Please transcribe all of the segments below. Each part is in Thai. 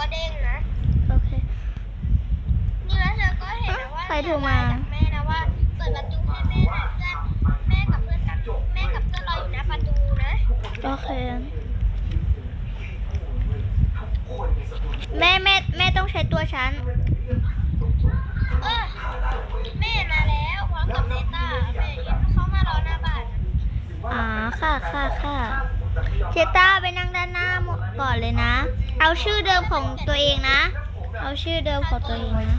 ก็เด้งนะ โอเค นี่แล้วเธอก็เห็นนะว่าใครโทรมาจากแม่นะว่าเปิดประตูให้แม่หน่อยเพื่อนแม่กับเพื่อนกันแม่กับเพื่อนรออยู่หน้าประตูนะ โอเค แม่แม่แม่ต้องใช้ตัวฉัน เออแม่มาแล้วพร้อมกับเนต้าแม่เขามารอหน้าบ้าน อ๋อ ค่ะค่ะค่ะ เจต้าไปนั่งด้านหน้าหมดก่อนเลยนะ เอาชื่อเดิมของตัวเองนะ เอาชื่อเดิมของตัวเองนะ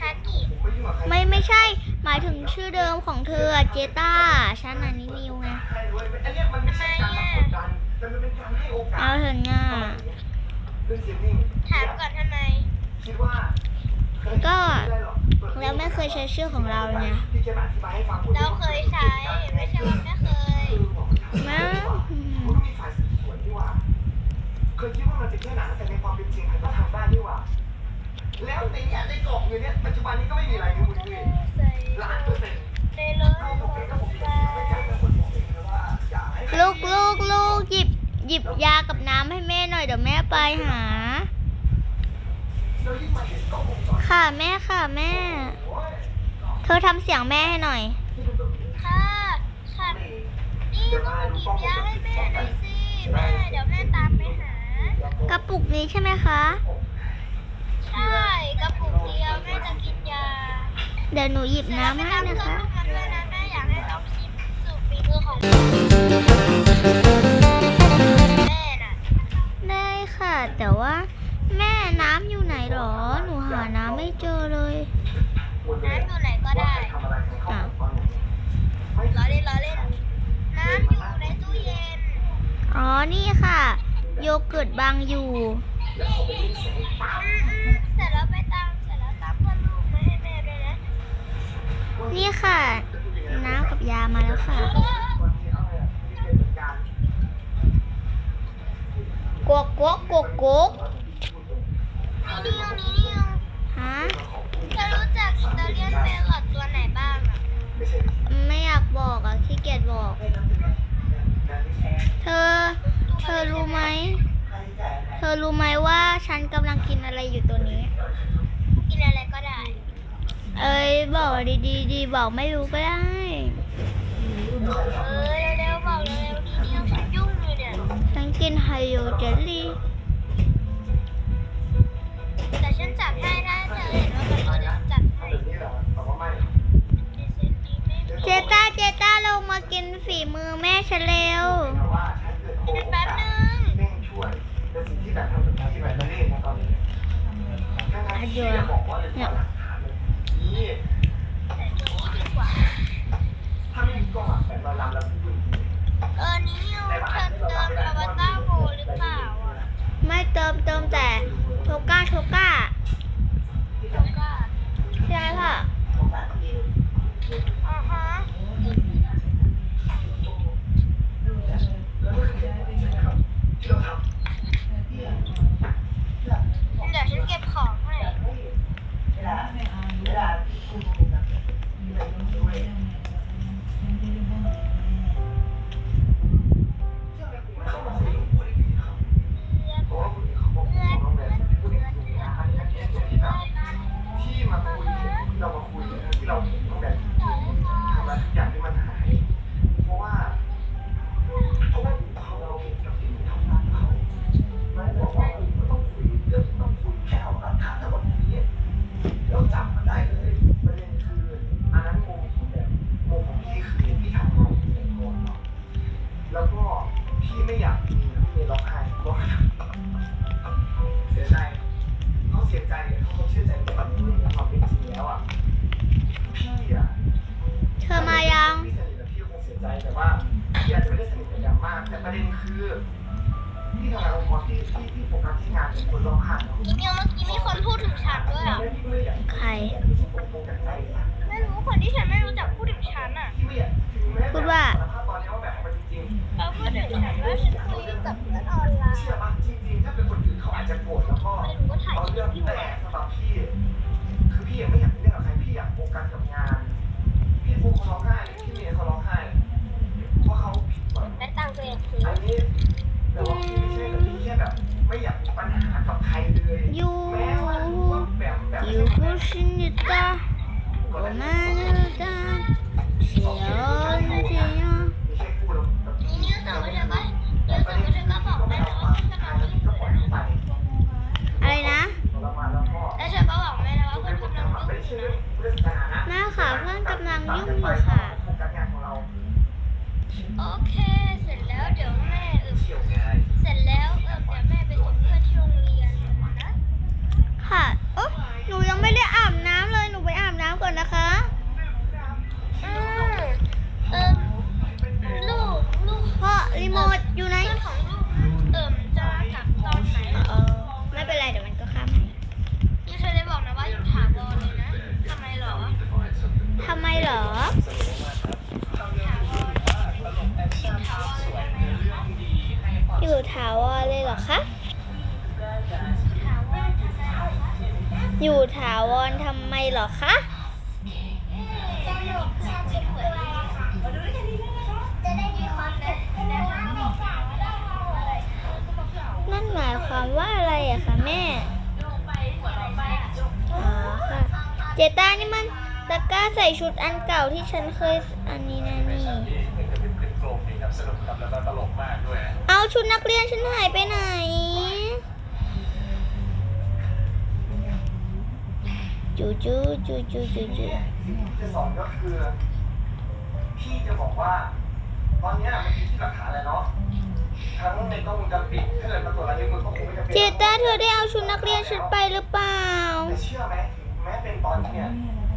คากิไม่ไม่ใช่ หมายถึงชื่อเดิมของเธออะเจต้าฉันอันนี้นิวไงทำไมอะเอาเถอะง่าถามก่อนทำไม ก็เราไม่เคยใช้ชื่อของเราไงเราเคยใช้ ไม่ใช่ว่าไม่เคย นะเคยคิดว่ามันจะแค่หนังแต่ในความเป็นจริงมันก็ทำได้นี่หว่าแล้วในเนี้ยในกล่องอยู่เนี้ยปัจจุบันนี้ก็ไม่มีอะไรเลยคุณพี่ล้านเปอร์เซ็นต์ในรถถ้าผมเป็นก็ผมไม่อยากจะคนบอกเองนะว่าอยาให้ลูกลูกลูกหยิบหยิบยากับน้ำให้แม่หน่อยเดี๋ยวแม่ไปหา ค่ะแม่ค่ะแม่ เธอทำเสียงแม่ให้หน่อย นี่ต้องหยิบยาให้แม่หน่อยสิแม่เดี๋ยวแม่ตามไปหา กระปุกนี้ใช่ไหมคะ ใช่กระปุกเดียวแม่จะกินยาเดี๋ยวหนูหยิบน้ำให้แม่นะคะลูกมันด้วยนะแม่อยากให้ลองชิมสูตรฝีมือของแม่น่ะได้ค่ะ แต่ว่า แม่น้ำอยู่ไหนหรอ หนูหาน้ำไม่เจอเลย น้ำอยู่ไหนก็ได้ทำอะไรในข้าวของล้อเล่นล้อเล่นน้ำอยู่ใน ตู้เย็น อ๋อ นี่ค่ะ โยเกิร์ตบางอยู่อืมอืมเสร็จแล้วไปตาม เสร็จแล้วตามเพื่อนลูกมาให้แม่ด้วยนะ นี่ค่ะ น้ำกับยามาแล้วค่ะ กวกกวกกวกกวกนี่นิวนี่นิวฮะเธอรู้จักอิตาเลียนเบลลอดตัวไหนบ้างอะ ไม่อยากบอกอะขี้เกียจบอก เธอ เธอรู้ไหม เธอรู้ไหมว่าฉันกำลังกินอะไรอยู่ตัวนี้ กินอะไรก็ได้ เอ้ยบอกดีดีๆดีบอกไม่รู้ก็ได้ เออ เป็นคนรอบข้างเนาะนี่นิวเมื่อกี้มีคนพูดถึงฉันด้วยอะพี่ไม่ได้อยากใครโฟกัสใจนะไม่รู้คนที่ฉันไม่รู้จักพูดถึงฉันอะพี่ไม่อยากถึงแม้พูดว่าสารภาพตอนนี้ว่าแบบมันจริงเขาพูดถึงฉันว่าฉันคุยกับเพื่อนออนไลๆเชื่อน์ป่ะจริงๆถ้าเป็นคนอื่นเขาอาจจะโกรธแล้วก็ไม่รู้ว่าถ่ายเอาคลิเรื่อปงอยู่แต่อะสำหรับพี่คือพี่ยังไม่อยากเป็นเรื่องกับใครพี่อยากโฟกัสกับงานพี่ฟุกเขาร้องไห้พี่เมย์เขาร้องไห้เพราะเขาผิดหวังได้ตังค์ตัวเองซื้ออันนี้แต่ว่าพี่ ไม่ใช่แต่พี่แค่แบบ ไม่อยากมีปัญหากับใครเลย อยู่ แม้ว่ารู้ว่าแบบแบบ อยู่不是你的我们的是有这样 ไม่ใช่พูดแล้วแบบ นี่นิวส่งมาเธอก็เดี๋ยวส่งมาเธอก็บอกแม่นะว่าคนกำลังยุ่ง ก็ปล่อยเข้าไป อะไรนะ แล้วมาแล้วก็ แล้วเธอก็บอกแม่นะว่าคนกำลังยุ่ง ไม่ใช่เรื่องพุทธศาสนานะ แม่ค่ะเพื่อนกำลังยุ่งอยู่ค่ะ โฟกัสงานของเรา โอเค เสร็จแล้วเดี๋ยวแม่เออเที่ยวไงเสร็จแล้วเออเดี๋ยวแม่ไปส่งเพื่อนที่โรงเรียนนะ ค่ะโอ๊ะหนูยังไม่ได้อาบน้ำเลย หนูไปอาบน้ำก่อนนะคะ อืมเออลูก ลูก พ่อรีโมทอยู่ไหน เพื่อนของลูกเอิมจะกลับตอนไหน เออไม่เป็นไรเดี๋ยวมันก็ข้ามให้ นี่เธอได้บอกนะว่าอยู่ถาวรเลยนะทำไมเหรอ ทำไมเหรอ ถาวรถาวรเลยทำไมเหรอ อยู่ถาวรเลยเหรอคะ อยู่ถาวรทำไมเหรอคะจะได้มีความแบบแม่ว่าวว่าได้ทำอะนั่นหมายความว่าอะไรอะคะแม่อ๋อค่ะเจต้านี่มันตะกร้าใส่ชุดอันเก่าที่ฉันเคยอันนี้นะนี่เป็นโกรธดีครับ สนุกครับแล้วก็ตลกมากด้วยเอาชุดนักเรียนฉันหายไปไหน จูจูจูจูจูจูสิ่งที่จะสอนก็คือพี่จะบอกว่า ตอนเนี้ยมันอยู่ที่หลักฐานแล้วเนาะทั้งในกล้องวงจรปิดถ้าเกิดมาตรวจลายนิ้วมือก็คงไม่จำเป็นเจต้าเธอได้เอาชุดนักเรียนฉันไปหรือเปล่า แต่เชื่อไหมถึงแม้เป็นตอนนี้เนี่ย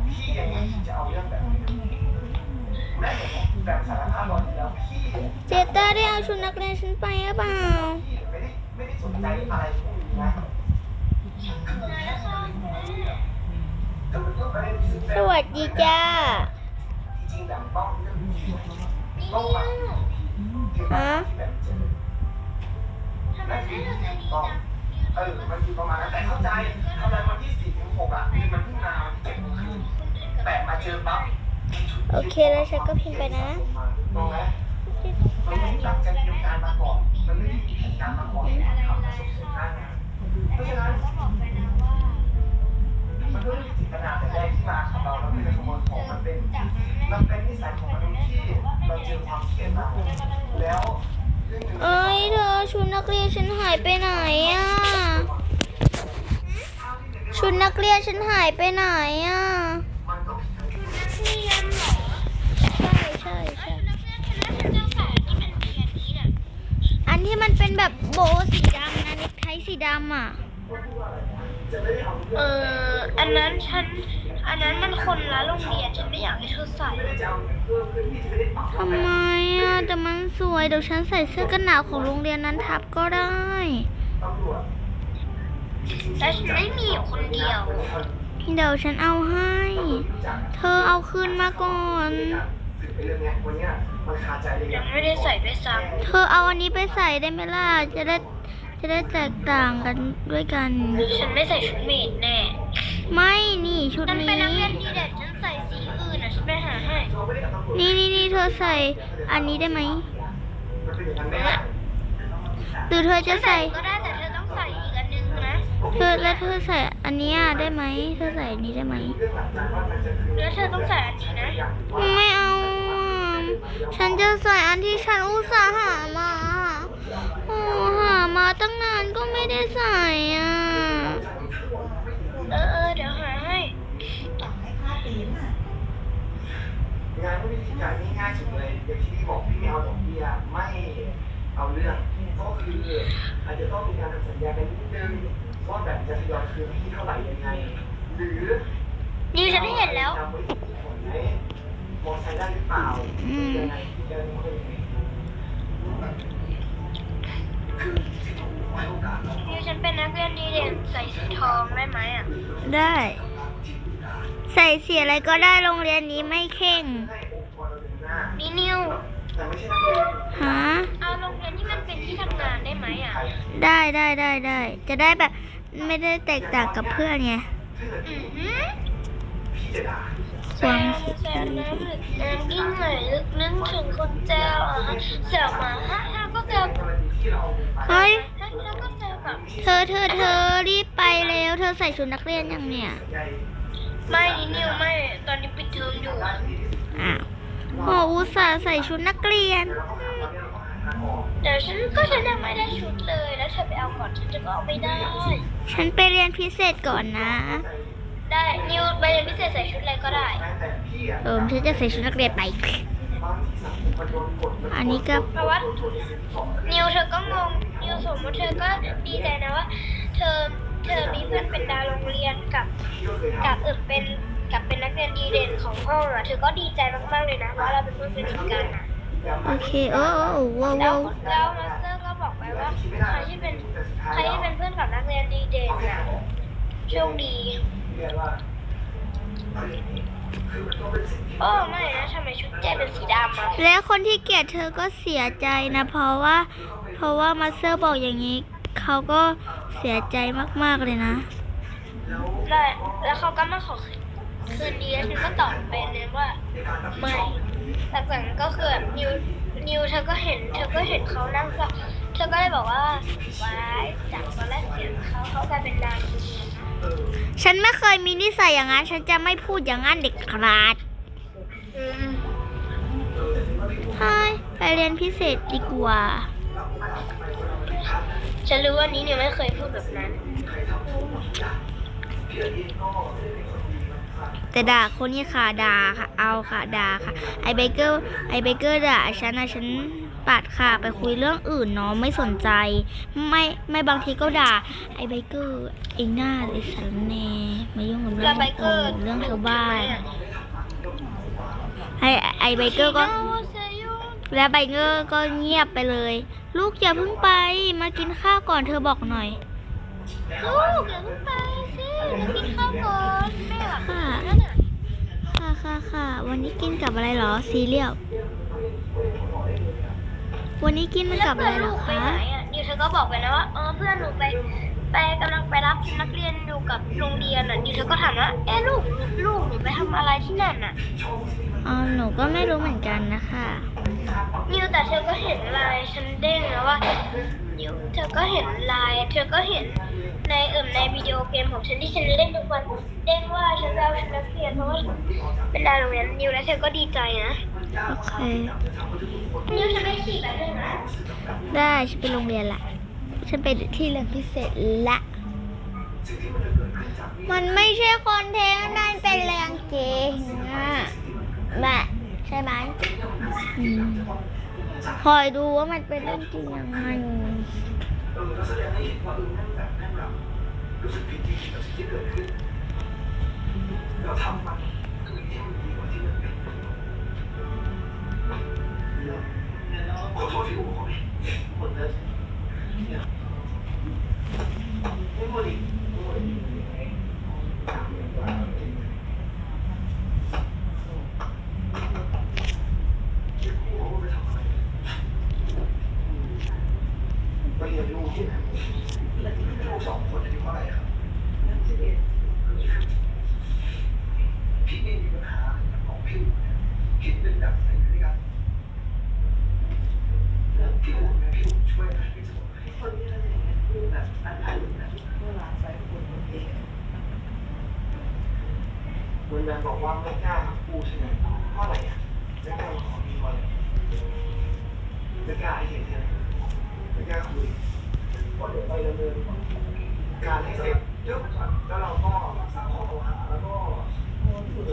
พี่ยังไม่คิดจะเอาเรื่องแบบนี้ เจต้าได้เอาชุดนักเรียนฉันไปหรือเปล่าพี่ไม่ได้ไม่ได้สนใจอะไรพวกนี้นะมาแล้วค่ะแต่มันก็ไม่ได้รู้สึกแบบสวัสดีจ้าจริงๆแบบต้องเรื่องนี้ต้องมาที่แบบเจอทำไมแม่เราใจดีจังเออมันอยู่ประมาณนั้นแต่เข้าใจทำไมวันที่สี่ถึงหกอะคือมันเพิ่งมาวันที่เจ็ดโมงครึ่งแต่มาเจอปั๊บ โอเคแล้วฉันก็พิมพ์ไปนะตรงไหมมันไม่หลังจากเตรียมการมาก่อนมันไม่ได้มีแผนการมาก่อนทำมาสมบูรณ์หน้างานเพราะฉะนั้นก็บอกไปนะว่ามันก็ไม่ได้จิตนาแต่แรกที่มาของเราแล้วเป็นขโมยของมันเป็นจากนั้นแม่มันเป็นนิสัยของมนุษย์ที่เราเจอความเครียดมาแล้วเรื่องหนึ่งเอ้ยเธอชุดนักเรียนฉันหายไปไหนอะชุดนักเรียนฉันหายไปไหนอะ มันก็ผิดทั้ง นักเรียนเหรอ ใช่ใช่ใช่ นักเรียนคณะเจ้าสายที่เป็นเรียนนี้น่ะ อัน ที่มันเป็นแบบโบว์สีดำนะเน็กไทสีดำอะ เออ อันนั้นฉัน อันนั้นมันคนละโรงเรียนฉันไม่อยากให้เธอใส่ทำไมอะแต่มันสวยเดี๋ยวฉันใส่เสื้อกันหนาวของโรงเรียนนั้นทับก็ได้แต่ฉันไม่มีอยู่คนเดียว เดี๋ยวฉันเอาให้ เธอเอาคืนมาก่อน ยังไม่ได้ใส่ด้วยซ้เธอเอาอันนี้ไปใส่ได้ไหมล่ะ จะได้จะได้แตกต่างกันด้วยกันำฉันไม่ใส่ชุดเมดแน่ ไม่นี่ชุดฉันนี้ เป็นนักเรียนดีเด่นฉันใส่สีอื่นอะฉันไปหาให้นี่นี่นี่เธอใส่อันนี้ได้ไหมหรือเธอจะใส่ ก็ได้แต่เธอต้องใส่อีกอันนึงนะเธอแล้วเธอใส่อันเนี้ยได้ไหม เธอใส่อันนี้ได้ไหม แล้วเธอต้องใส่อันนี้นะ ไม่เอาอะ ฉันจะใส่อันที่ฉันอุตส่าห์หามาโอ้หามาตั้งนานก็ไม่ได้ใส่อะ เออเออเดี๋ยวหาให้งานวิธีการง่ายๆสุดเลยอย่างที่พี่บอกพี่ไม่เอาดอกเบี้ยไม่เอาเรื่องก็คืออาจจะต้องมีการทำสัญญากันนิดนึงว่าแบบจะทยอยคืนพี่เท่าไหร่ยังไง หรือ นิวฉันได้เห็นแล้ว จ ใส่สีทองได้ไหมอะ ได้ ใส่เสียอะไรก็ได้โรงเรียนนี้ไม่เข่งให้องค์กรเราเดินหน้านี่นิวแต่ไม่ใช่นักเรียนฮะเอาโรงเรียนที่มันเป็นที่ทำงานได้ไหมอะ ได้ได้ได้ได้จะได้แบบไม่ได้แตกต่างกับเพื่อนไงอือหือพี่จะด่าความแซวน้ำหรือน้ำกิ้งไหลลึกนึกถึงคนแจวอะแซวมาฮะฮะก็แซวกรณีที่เราเฮ้ย เธอเธอเธอรีบไปเร็วเธอใส่ชุดนักเรียนยังเนี่ย ไม่นิวไม่ ตอนนี้ปิดเทอมอยู่อ้าวโอ้อุตส่าห์ใส่ชุดนักเรียน เดี๋ยวฉันก็ฉันยังไม่ได้ชุดเลย แล้วเธอไปเอาก่อนฉันจะก็เอาไม่ได้ ฉันไปเรียนพิเศษก่อนนะ ได้นิวไปเรียนพิเศษใส่ชุดอะไรก็ได้ เออฉันจะใส่ชุดนักเรียนไป อันนี้ก็เพราะว่านิวเธอก็งงนิวสมมติเธอก็ดีใจนะว่า เธอเธอมีเพื่อนเป็นดาวโรงเรียนกับกับเออเป็นกับเป็นนักเรียนดีเด่นของห้องอะเธอก็ดีใจมากๆเลยนะเพราะเราเป็นเพื่อนสนิทกันอะโอเคเออเออว้าวแล้วว้าวแล้วมาสเตอร์ก็บอกไปว่าใครที่เป็นใครที่เป็นเพื่อนกับนักเรียนดีเด่นอะโชคดี โอ้ไม่นะทำไมชุดเจ๊เป็นสีดำอะแล้วคนที่เกลียดเธอก็เสียใจนะ เพราะว่า เพราะว่ามาสเตอร์บอกอย่างนี้ เขาก็เสียใจมากๆเลยนะ แล้วแล้วเขาก็มาขอคืนดีแล้วฉันก็ตอบไปเลยว่าไม่หลังจากนั้นก็คือแบบนิวนิวเธอก็เห็น เธอก็เห็นเขานั่งก็เธอก็เลยบอกว่าว้ายจากตอนแรกเสียงเขาเขากลายเป็นดาวเรืองนะ ฉันไม่เคยมีนิสัยอย่างนั้น ฉันจะไม่พูดอย่างนั้นเด็กขาดอืมเฮ้ยไปเรียนพิเศษดีกว่า ฉันรู้ว่านี้นิวไม่เคยพูดแบบนั้น แต่ด่าคนนี้ค่ะด่าค่ะ เอาค่ะด่าค่ะ ไอเบเกอร์ ไอเบเกอร์ด่าฉันนะฉัน ปัดค่ะ ไปคุยเรื่องอื่นเนาะไม่สนใจ ไม่ไม่บางทีก็ด่า ไอเบเกอร์เองหน้าเลยสันแน่มายุ่งกับเรื่องเกอเรื่องชาวบ้านไหมอะไอ้ไบเกอร์ก็ แล้วไบเกอร์ก็เงียบไปเลย ลูกอย่าเพิ่งไปมากินข้าวก่อนเธอบอกหน่อยลูกอย่าเพิ่งไปสิมากินข้าวก่อนแม่หลับนั่นน่ะค่ะค่ะค่ะวันนี้กินกับอะไรเหรอซีเรียล วันนี้กินกับอะไรเหรอไปคะไหนอะนิวเธอก็บอกไปนะว่าเออเพื่อนหนูไปไปกำลังไปรับนักเรียนอยู่กับโรงเรียนอะนิวเธอก็ถามว่าเอ๊ะลูกลูกหนูไปทำอะไรที่นั่นอะอ๋อหนูก็ไม่รู้เหมือนกันนะคะนิวแต่เธอก็เห็นไลน์ฉันเด้งนะว่านิวเธอก็เห็นไลน์เธอก็เห็นในเอิ่มในวิดีโอเกมของฉันที่ฉันเล่นทุกวันเด้งว่าฉันจะเอาชุดนักเรียนเพราะว่าฉันเป็นดาวโรงเรียนนิวและเธอก็ดีใจนะ โอเคนิวฉันไม่ฉีกแบบนึงนะได้ฉันไปโรงเรียนละฉันไปที่เรียนพิเศษละมันไม่ใช่คอนเทนต์นั่นเป็นเรื่องจริงอะแม่ใช่ไหมอืมคอยดูว่ามันเป็นเรื่องจริงยังไงเออก็แสดงให้เห็นว่าเออนั่นแบบนั่นแบบรู้สึกผิดจริงๆกับสิ่งที่เกิดขึ้นแล้วทำมัน ขอโทษที่ผมขอหมดเลยเนี่ยไม่หมดอีกไม่หมดอีกไปทำอะไรไปเรียนรู้ที่ไหนลูกสองคนอายุเท่าไหร่ครับพี่มีปัญหาของพี่เนี่ยคิดเป็นแบบไหนด้วยกัน คนนี้อะไรอย่างเงี้ยแบบอันไหนนะเวลาใส่คนคนเองคุณแบงบอกว่าไม่กล้าพูดใช่ไหมเพราะอะไรอะไม่กล้ามาขอมีคนไม่กล้าให้เห็นใช่ไหมไม่กล้าคุยพอเดี๋ยวไปดำเนินการให้เสร็จปุ๊บแล้วเราก็สร้างข้อกลงหาแล้วก็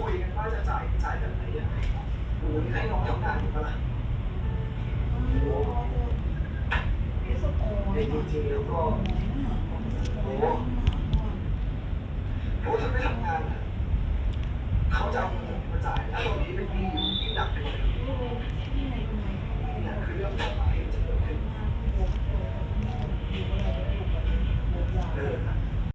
คุยกันว่าจะจ่ายจ่ายแบบไหนยังไงโอ้โหนี่ให้น้องทำงานอยู่ปะล่ะ โอ้โหแต่จริงๆแล้วก็โอ้โหโอ้ถ้าไม่ทำงานเขาจะเอา